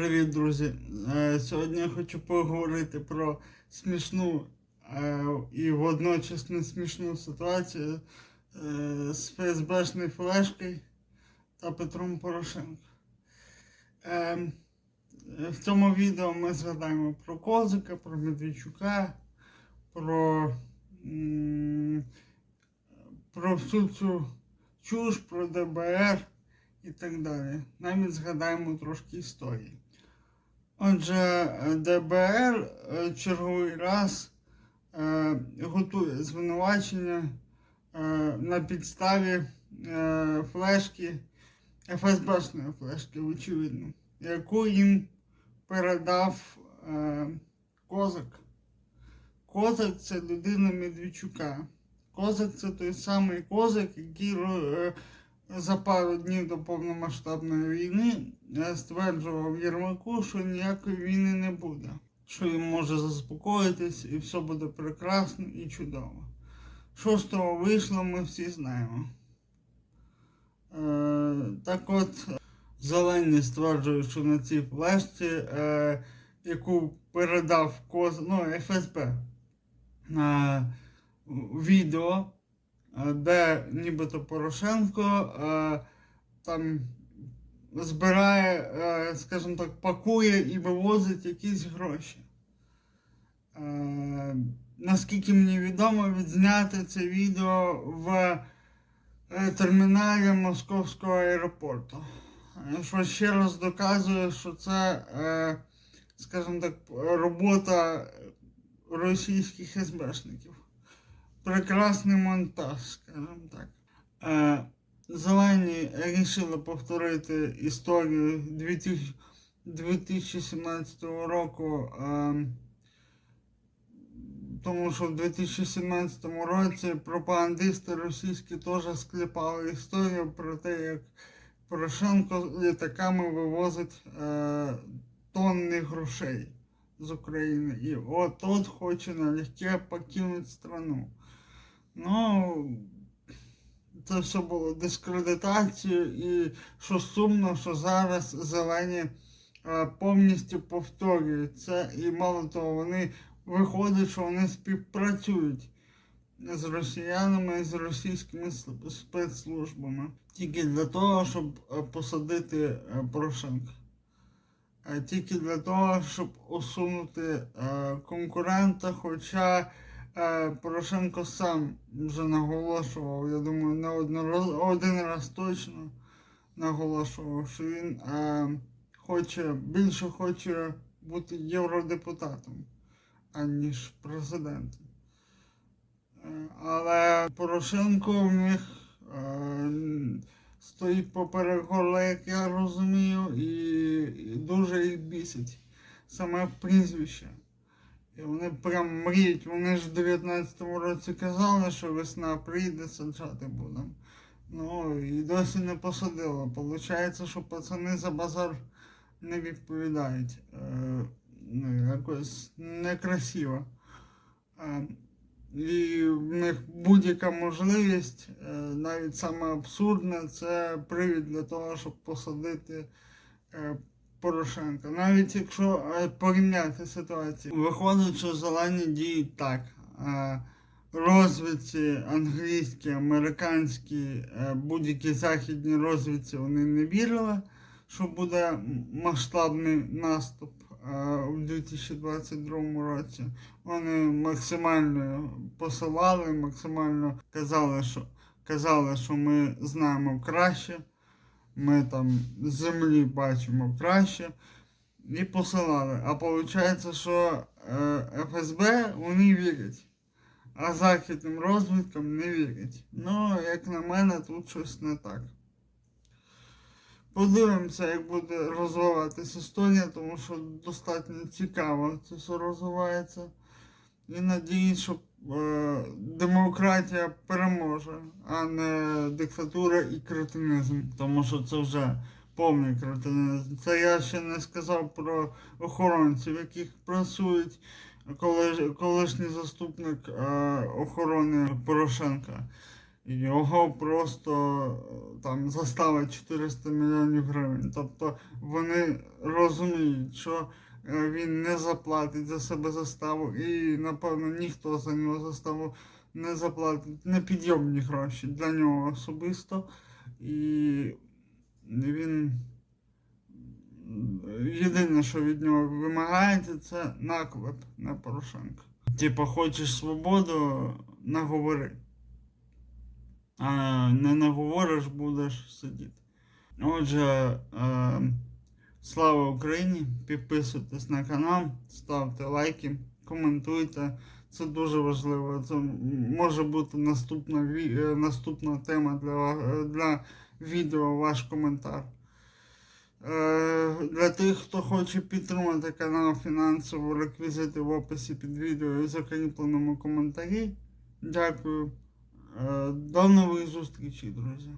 Привіт, друзі! Е, Сьогодні я хочу поговорити про смішну е, і водночас не смішну ситуацію е, з ФСБшною флешкою та Петром Порошенко. В цьому відео ми згадаємо про Козика, про Медведчука, про, про всю цю чуш, про ДБР і так далі. Навіть згадаємо трошки історії. Отже, ДБР е, черговий раз е, готує звинувачення е, на підставі е, флешки, ФСБшної флешки, очевидно, яку їм передав е, Козак. Козак це людина Медведчука. Козак це той самий козак, який е, за пару днів до повномасштабної війни е, стверджував Єрмаку, що ніякої війни не буде, що він може заспокоїтись і все буде прекрасно і чудово. Що з того вийшло, ми всі знаємо. Е, так от, Зелені стверджують, що на цій флешці, е, яку передав Коз, ну, ФСБ, е, відео, де нібито Порошенко е, там збирає, е, скажімо так, пакує і вивозить якісь гроші. Е, Наскільки мені відомо, відзняти це відео в е, терміналі Московського аеропорту. Е, Що ще раз доказує, що це, е, скажімо так, робота російських СБшників прекрасний монтаж, скажімо так. Е, Зелені вирішили повторити історію 2017 року, е, тому що в 2017 році пропагандисти російські теж склепали історію про те, як Порошенко літаками вивозить е, тонни грошей з України. І от от хоче налегке покинути страну. Ну, це все було дискредитацією, і що сумно, що зараз зелені е, повністю повторюють це, і мало того, вони виходить, що вони співпрацюють з росіянами і з російськими спецслужбами тільки для того, щоб е, посадити е, Порошенка. Тільки для того, щоб усунути конкурента, хоча Порошенко сам вже наголошував, я думаю, не один раз точно наголошував, що він е, хоче більше хоче бути євродепутатом, аніж президентом. Е, Але Порошенко в них е, стоїть поперек горла, як я розумію, і дуже їх бісить саме прізвище. І вони прям мріють. Вони ж в 19-му році казали, що весна прийде, саджати будемо. Ну і досі не посадило. Получається, що пацани за базар не відповідають. Е, ну, якось некрасиво. Е, і в них будь-яка можливість, е, навіть саме абсурдна, це привід для того, щоб посадити е, Порошенка. Навіть якщо е, порівняти ситуацію, виходить, що зелені діють так. Е, Розвідці англійські, американські, е, будь-які західні розвідці вони не вірили, що буде масштабний наступ у 2022 році. Вони максимально посилали, максимально казали, що казали, що ми знаємо краще, ми там з землі бачимо краще. І посилали. А виходить, що е, ФСБ вони вірять, а західним розвідкам не вірять. Ну, як на мене, тут щось не так. Подивимося, як буде розвиватися історія, тому що достатньо цікаво це все розвивається. І надіюсь, що демократія переможе, а не диктатура і кретинизм. Тому що це вже повний кретинизм. Це я ще не сказав про охоронців, яких працюють колиш, колишній заступник е, охорони Порошенка. його просто е, там заставить 400 мільйонів гривень. Тобто вони розуміють, що він не заплатить за себе заставу, і напевно ніхто за нього заставу не заплатить непідйомні гроші для нього особисто. І він єдине, що від нього вимагається, це наклеп на Порошенка. Типа, хочеш свободу, наговори. А не наговориш, будеш сидіти. Отже, е, слава Україні! Підписуйтесь на канал, ставте лайки, коментуйте. Це дуже важливо. Це може бути наступна, е, наступна тема для, для відео, ваш коментар. Е, Для тих, хто хоче підтримати канал фінансово, реквізити в описі під відео і закріпленому коментарі. Дякую. Е, До нових зустрічей, друзі.